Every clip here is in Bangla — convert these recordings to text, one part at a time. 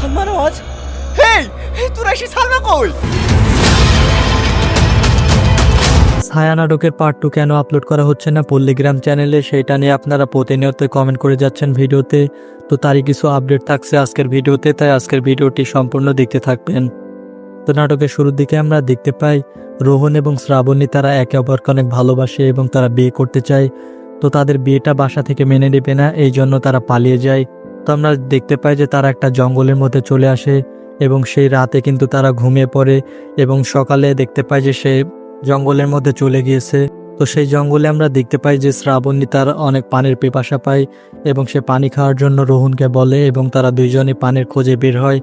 সালমা নওয়াজ হেই তোরা এসে সালমা কই? ছায়া নাটকের পার্ট টু কেন আপলোড করা হচ্ছে না পল্লীগ্রাম চ্যানেলে সেইটা নিয়ে আপনারা প্রতিনিয়ত কমেন্ট করে যাচ্ছেন ভিডিওতে। তো তারই কিছু আপডেট থাকছে আজকের ভিডিওতে, তাই আজকের ভিডিওটি সম্পূর্ণ দেখতে থাকবেন। তো নাটকের শুরুর দিকে আমরা দেখতে পাই, রোহন এবং শ্রাবণী তারা একে অপরকে অনেক ভালোবাসে এবং তারা বিয়ে করতে চায়। তো তাদের বিয়েটা বাসা থেকে মেনে নেবে না এই জন্য তারা পালিয়ে যায়। তো আমরা দেখতে পাই যে তারা একটা জঙ্গলের মধ্যে চলে আসে এবং সেই রাতে কিন্তু তারা ঘুমিয়ে পড়ে এবং সকালে দেখতে পাই যে সে জঙ্গলের মধ্যে চলে গিয়েছে। তো সেই জঙ্গলে আমরা দেখতে পাই যে শ্রাবণী তার অনেক পানির পিপাসা পায় এবং সে পানি খাওয়ার জন্য রোহনকে বলে এবং তারা দুইজনে পানির খোঁজে বের হয়।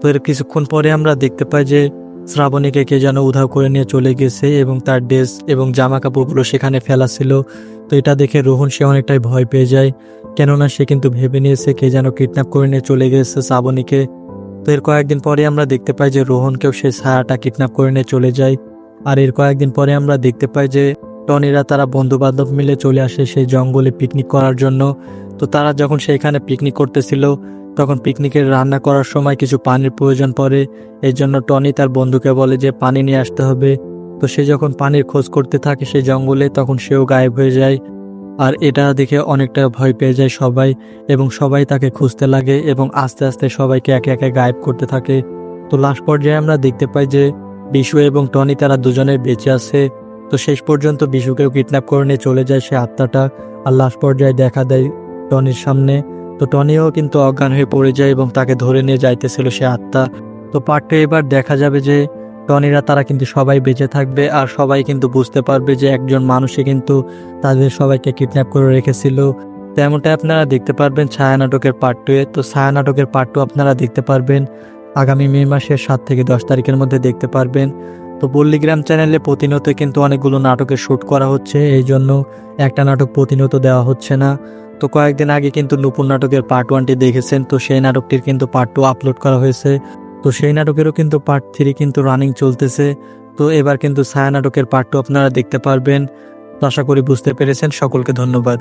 তো এর কিছুক্ষণ পরে আমরা দেখতে পাই যে শ্রাবণীকে কে যেন উধাও করে নিয়ে চলে গেছে এবং তার ড্রেস এবং জামা কাপড়গুলো সেখানে ফেলা ছিল। তো এটা দেখে রোহন সে অনেকটাই ভয় পেয়ে যায়। কেননা সে কিন্তু ভেবে নিয়েছে কে যেন কিডন্যাপ করে নিয়ে চলে গেছে শ্রাবণীকে তো এর কয়েকদিন পরে আমরা দেখতে পাই যে রোহনকেও সেই ছায়াটা কিডন্যাপ করে নিয়ে চলে যায়। আর এর কয়েকদিন পরে আমরা দেখতে পাই যে টনিরা তারা বন্ধু বান্ধব মিলে চলে আসে সেই জঙ্গলে পিকনিক করার জন্য। তো তারা যখন সেইখানে পিকনিক করতেছিল, তখন পিকনিকের রান্না করার সময় কিছু পানির প্রয়োজন পড়ে। এর জন্য টনি তার বন্ধুকে বলে যে, পানি নিয়ে আসতে হবে। তো সে যখন পানির খোঁজ করতে থাকে সেই জঙ্গলে, তখন সেও গায়েব হয়ে যায়। আর এটা দেখে অনেকটা ভয় পেয়ে যায় সবাই এবং সবাই তাকে খুঁজতে লাগে এবং আস্তে আস্তে সবাইকে একে একে গায়েব করতে থাকে। তো লাস্ট পর্যায়ে আমরা দেখতে পাই যে বিশু এবং টনি তারা দুজনে বেঁচে আছে। তো শেষ পর্যন্ত বিশুকেও কিডন্যাপ করে নিয়ে চলে যায় সে আত্মাটা আর লাস্ট পর্যায়ে দেখা দেয় টনির সামনে। তো টনিও কিন্তু অজ্ঞান হয়ে পড়ে যায় এবং তাকে ধরে নিয়ে যাইতেছিল সে আত্মা। তো পার্টে এবার দেখা যাবে যে টনিরা তারা কিন্তু সবাই বেঁচে থাকবে আর সবাই কিন্তু বুঝতে পারবে যে একজন মানুষে কিন্তু তাদের সবাইকে কিডন্যাপ করে রেখেছিল। তেমনটাই আপনারা দেখতে পারবেন ছায়া নাটকের পার্ট টুয়ে তো ছায়া নাটকের পার্ট টু আপনারা দেখতে পারবেন। আগামী মে মাসের সাত থেকে দশ তারিখের মধ্যে দেখতে পারবেন। তো পল্লিগ্রাম চ্যানেলে প্রতিনিয়ত কিন্তু অনেকগুলো নাটকের শ্যুট করা হচ্ছে। এই জন্য একটা নাটক প্রতিনিয়ত দেওয়া হচ্ছে না। তো কয়েকদিন আগে কিন্তু নূপুর নাটকের পার্ট ওয়ানটি দেখেছেন। তো সেই নাটকটির কিন্তু পার্ট টু আপলোড করা হয়েছে। তো সেই নাটকেরও কিন্তু পার্ট থ্রি কিন্তু রানিং চলতেছে। তো এবার কিন্তু ছায়া নাটকের পার্ট টু আপনারা দেখতে পারবেন। আশা করি বুঝতে পেরেছেন। সকলকে ধন্যবাদ।